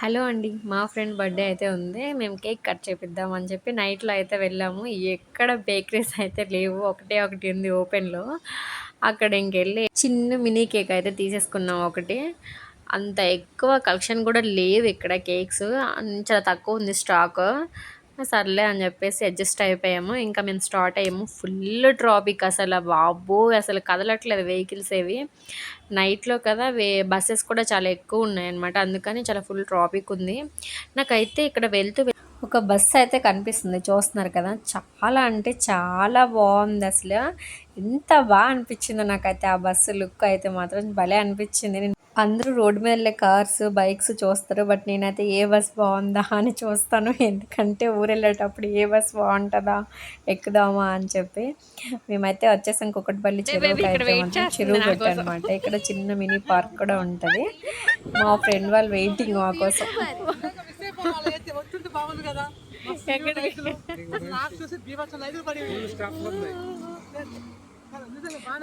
Hello అండి. మా friend birthday అయితే ఉంది. మేము కేక్ కట్ చేపిద్దాం అని చెప్పి నైట్లో అయితే వెళ్ళాము. ఎక్కడ బేకరీస్ అయితే లేవు. ఒకటే ఒకటి ఉంది ఓపెన్లో. అక్కడ ఇంకెళ్ళి చిన్న మినీ కేక్ అయితే తీసేసుకున్నాం ఒకటి. అంత ఎక్కువ కలెక్షన్ కూడా లేవు ఇక్కడ కేక్స్. చాలా తక్కువ ఉంది స్టాక్. సర్లే అని చెప్పేసి అడ్జస్ట్ అయిపోయాము. ఇంకా మేము స్టార్ట్ అయ్యాము. ఫుల్ ట్రాఫిక్ అసలు. బాబు అసలు కదలట్లేదు వెహికల్స్ ఏవి. నైట్లో కదా వే బస్సెస్ కూడా చాలా ఎక్కువ ఉన్నాయన్నమాట. అందుకని చాలా ఫుల్ ట్రాఫిక్ ఉంది. నాకైతే ఇక్కడ వెళ్తూ ఒక బస్సు అయితే కనిపిస్తుంది. చూస్తున్నారు కదా? చాలా అంటే చాలా బాగుంది అసలు. ఎంత బాగా అనిపించిందో నాకైతే ఆ బస్సు లుక్ అయితే మాత్రం భలే అనిపించింది. అందరూ రోడ్డు మీద వెళ్ళే కార్స్ బైక్స్ చూస్తారు బట్ నేనైతే ఏ బస్ బాగుందా అని చూస్తాను. ఎందుకంటే ఊరు వెళ్ళేటప్పుడు ఏ బస్ బాగుంటుందా ఎక్కుదామా అని చెప్పి మేమైతే వచ్చేసాం కుక్కటిపల్లి చెరువుకి అయితే చెరువు పెట్టనమాట ఇక్కడ చిన్న మినీ పార్క్ కూడా ఉంటుంది. మా ఫ్రెండ్ వాళ్ళు వెయిటింగ్ మా కోసం.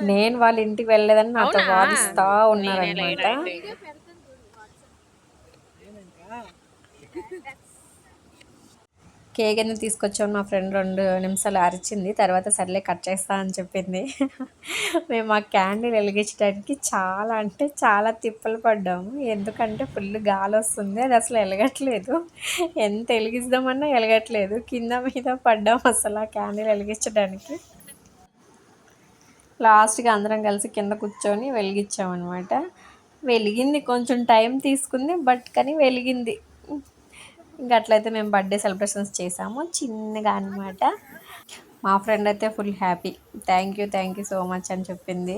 నేను వాళ్ళ ఇంటికి వెళ్ళలేదని నాతో వాదిస్తా ఉన్నారనమాట కేక్ ఎందుకు తీసుకొచ్చాము మా ఫ్రెండ్ రెండు నిమిషాలు అరిచింది తర్వాత సర్లే కట్ చేస్తా అని చెప్పింది. మేము ఆ క్యాండిల్ వెలిగించడానికి చాలా అంటే చాలా తిప్పలు పడ్డాము. ఎందుకంటే ఫుల్ గాలి వస్తుంది అది అసలు వెలగట్లేదు. ఎంత వెలిగిద్దామన్నా వెలగట్లేదు. కింద మీద పడ్డాము అసలు ఆ క్యాండిల్ వెలిగించడానికి. లాస్ట్గా అందరం కలిసి కింద కూర్చొని వెలిగించామన్నమాట. వెలిగింది కొంచెం టైం తీసుకుంది బట్ కానీ వెలిగింది. ఇంకా అట్లయితే మేము బర్త్డే సెలబ్రేషన్స్ చేసాము చిన్నగా అనమాట మా ఫ్రెండ్ అయితే full happy. Thank you thank you so much అని చెప్పింది.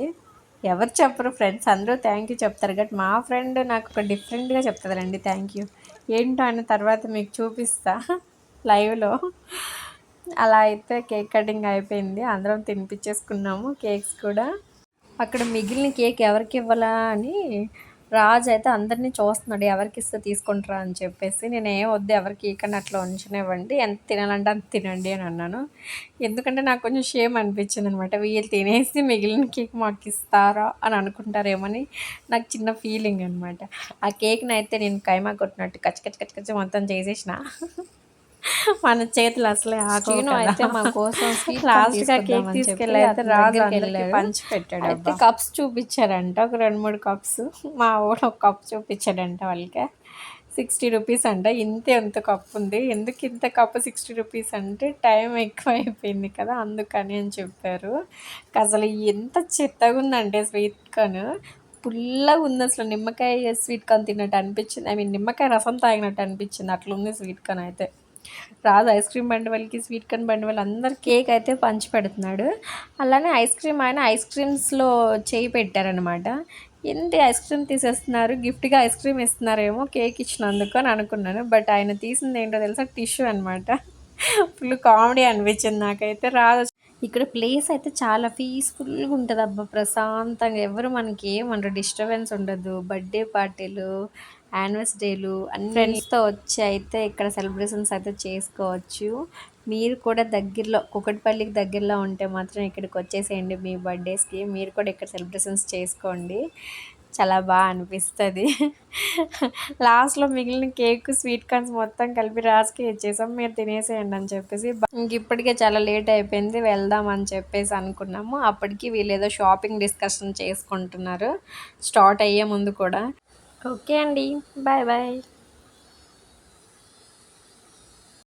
ఎవరు చెప్పరు ఫ్రెండ్స్ అందరూ థ్యాంక్ యూ చెప్తారు. బట్ మా ఫ్రెండ్ నాకు ఒక డిఫరెంట్గా చెప్తుందండి థ్యాంక్ యూ. ఏంటో అన్న తర్వాత మీకు చూపిస్తా లైవ్లో. అలా అయితే కేక్ కటింగ్ అయిపోయింది. అందరం తినిపించేసుకున్నాము కేక్స్ కూడా. అక్కడ మిగిలిన కేక్ ఎవరికి ఇవ్వాలా అని రాజు అయితే అందరినీ చూస్తున్నాడు. ఎవరికి ఇస్తే తీసుకుంటారా అని చెప్పేసి. నేను ఏం వద్దు ఎవరికి ఇకని అట్లా ఉంచనివ్వండి ఎంత తినాలంటే అంత తినండి అని అన్నాను. ఎందుకంటే నాకు కొంచెం షేమ్ అనిపించింది అనమాట వీళ్ళు తినేసి మిగిలిన కేక్ మాకు ఇస్తారా అని అనుకుంటారేమని నాకు చిన్న ఫీలింగ్ అనమాట ఆ కేక్ని అయితే నేను కైమా కొట్టినట్టు కచ్చ కచ్చ కచ్చ కచ్చ మొత్తం చేసేసిన. మన చేతులు అసలే ఆకును అయితే మా కోసం లాస్ట్గా కేక్ తీసుకెళ్ళి అయితే రాజు పంచి పెట్టాడు అయితే కప్స్ చూపించారంట ఒక రెండు మూడు కప్స్ మా ఊరు ఒక కప్ చూపించాడంట వాళ్ళకి. సిక్స్టీ రూపీస్ అంట. ఇంతే ఎంత కప్ ఉంది. ఎందుకు ఇంత కప్ సిక్స్టీ రూపీస్ అంటే టైం ఎక్కువ అయిపోయింది కదా అందుకని అని చెప్పారు. అసలు ఎంత చెత్తగా ఉందంటే స్వీట్ కార్న్. పుల్లగా ఉంది అసలు. నిమ్మకాయ స్వీట్ కార్న్ తిన్నట్టు అనిపించింది. ఐ మీన్ నిమ్మకాయ రసం తాగినట్టు అనిపించింది. అట్లా ఉంది స్వీట్ కార్న్ అయితే. రాజు ఐస్ క్రీమ్ బండి వాళ్ళకి స్వీట్ కార్న్ బండి వాళ్ళు అందరు కేక్ అయితే పంచి పెడుతున్నాడు. అలానే ఐస్ క్రీమ్ ఆయన ఐస్ క్రీమ్స్లో చేయి పెట్టారనమాట ఏంటి ఐస్ క్రీమ్ తీసేస్తున్నారు? గిఫ్ట్గా ఐస్ క్రీమ్ ఇస్తున్నారేమో కేక్ ఇచ్చినందుకు అని అనుకున్నాను. బట్ ఆయన తీసింది ఏంటో తెలుసా? టిష్యూ అనమాట ఫుల్ కామెడీ అనిపించింది నాకైతే. రాజు ఇక్కడ ప్లేస్ అయితే చాలా పీస్ఫుల్గా ఉంటుంది అబ్బా. ప్రశాంతంగా ఎవరు మనకి ఏమనరు. డిస్టర్బెన్స్ ఉండదు. బర్త్డే పార్టీలు యానివర్సరీలు అన్ని ఫ్రెండ్స్తో వచ్చి అయితే ఇక్కడ సెలబ్రేషన్స్ అయితే చేసుకోవచ్చు. మీరు కూడా దగ్గరలో కుకట్పల్లికి దగ్గరలో ఉంటే మాత్రం ఇక్కడికి వచ్చేసేయండి మీ బర్త్డేస్కి. మీరు కూడా ఇక్కడ సెలబ్రేషన్స్ చేసుకోండి. చాలా బాగా అనిపిస్తుంది. లాస్ట్లో మిగిలిన కేక్ స్వీట్ కార్న్స్ మొత్తం కలిపి రాసుకి ఇచ్చేసాం మీరు తినేసేయండి అని చెప్పేసి ఇంక ఇప్పటికే చాలా లేట్ అయిపోయింది వెళ్దాం అని చెప్పేసి అనుకున్నాము. అప్పటికి వీళ్ళు ఏదో షాపింగ్ డిస్కషన్ చేసుకుంటున్నారు స్టార్ట్ అయ్యే ముందు కూడా. ఓకే అండి బాయ్ బాయ్.